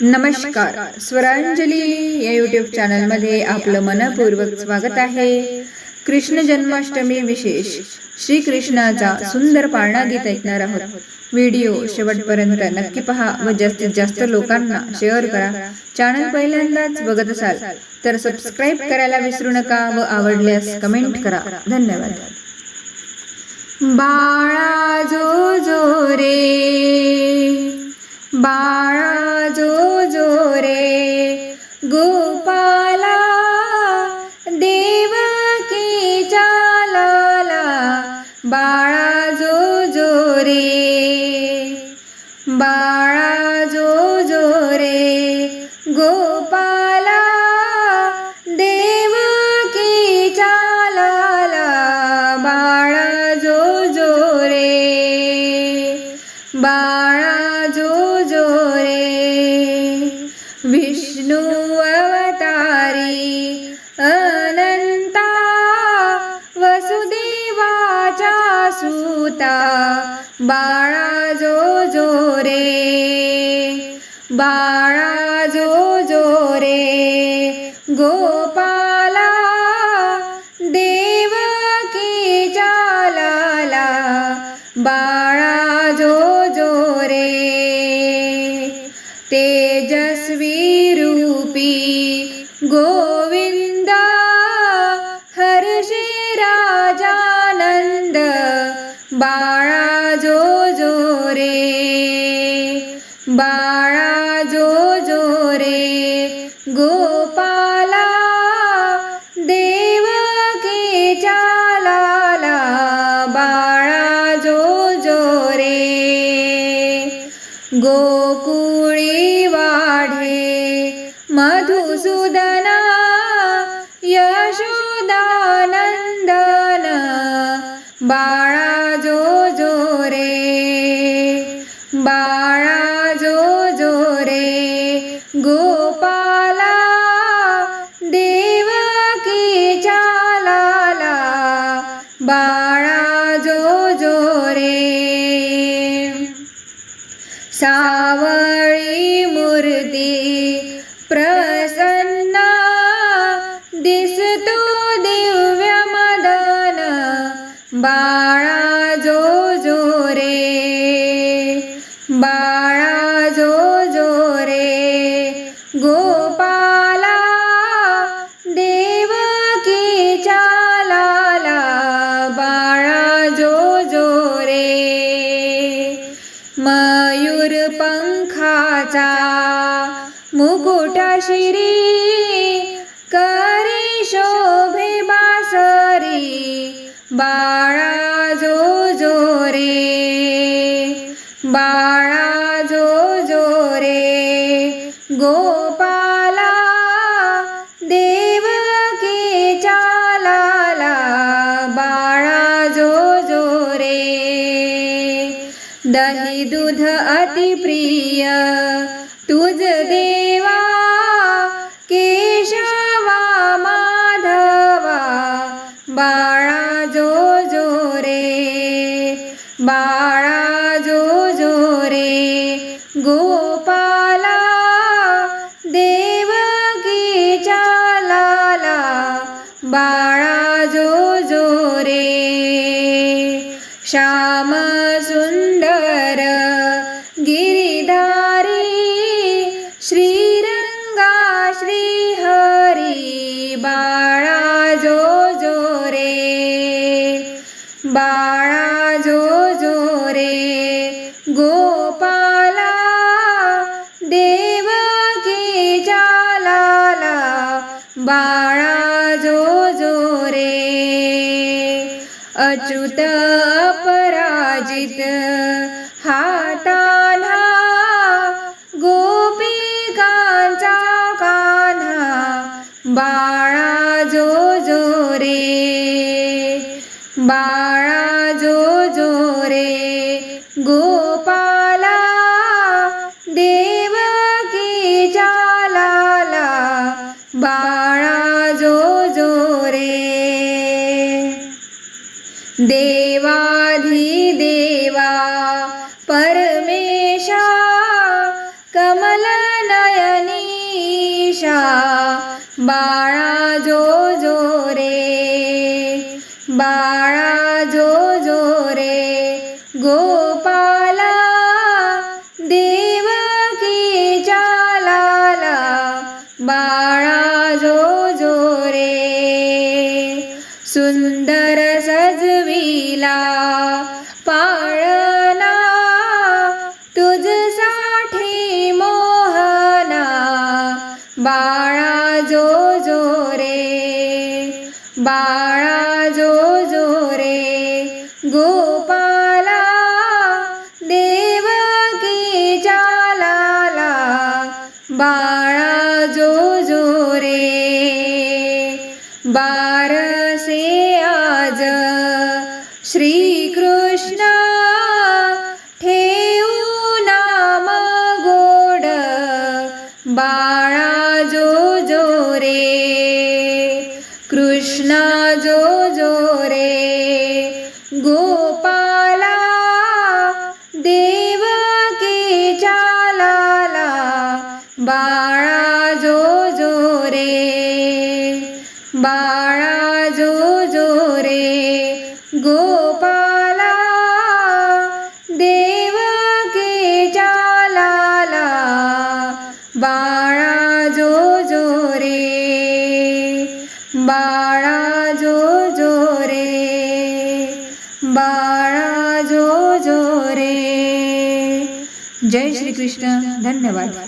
नमस्कार. स्वरांजली या यूट्यूब चॅनलमध्ये आपलं मनपूर्वक स्वागत आहे. कृष्ण जन्माष्टमी विशेष. श्री कृष्णाचा सुंदर पाळणा गीत ऐकणार आहोत. व्हिडिओ शेवटपर्यंत नक्की पहा व जास्तीत जास्त लोकांना शेअर करा. चॅनल पहिल्यांदाच बघत असाल तर सबस्क्राईब करायला विसरू नका व आवडल्यास कमेंट करा. धन्यवाद. बाळा जो जो रे. बाळा बाळा जो जो रे बाळा जो जो रे गोपाला देवकी चालाला बाळा जो जो रे रे बाळा जो जो रे गोपाला देव चालाला बाळा जो जो रे गोकुळी वाढे मधुसूदना यशोदानंदन बाळा बाळा जो जो रे बाळा जो जो रे गोपाला देवकी चालाला बाळा जो जो रे मयूर पंखाचा मुकुट शिरी बाळा जो जो रे गोपाला देवकी चालाला बाळा जो जो रे. दही दूध अतिप्रिय तुझ देवा केशवा माधवा बाळा बाळा जो जो रे. श्याम अच्युत पराजित हाता देवाधिदेवा परमेशा कमलनयनीशा बाळा जो जो रे बाळा जो जो रे गोपाला देव की चालाला बाळा जो जो रे सुंदर बाळा जो जो रे. बाळा जो जो रे गोपाला देवकीच्या चालाला बाळा जो जो रे बाळा जो जो रे बाळा जो जो रे. जय श्री कृष्ण धन्यवाद.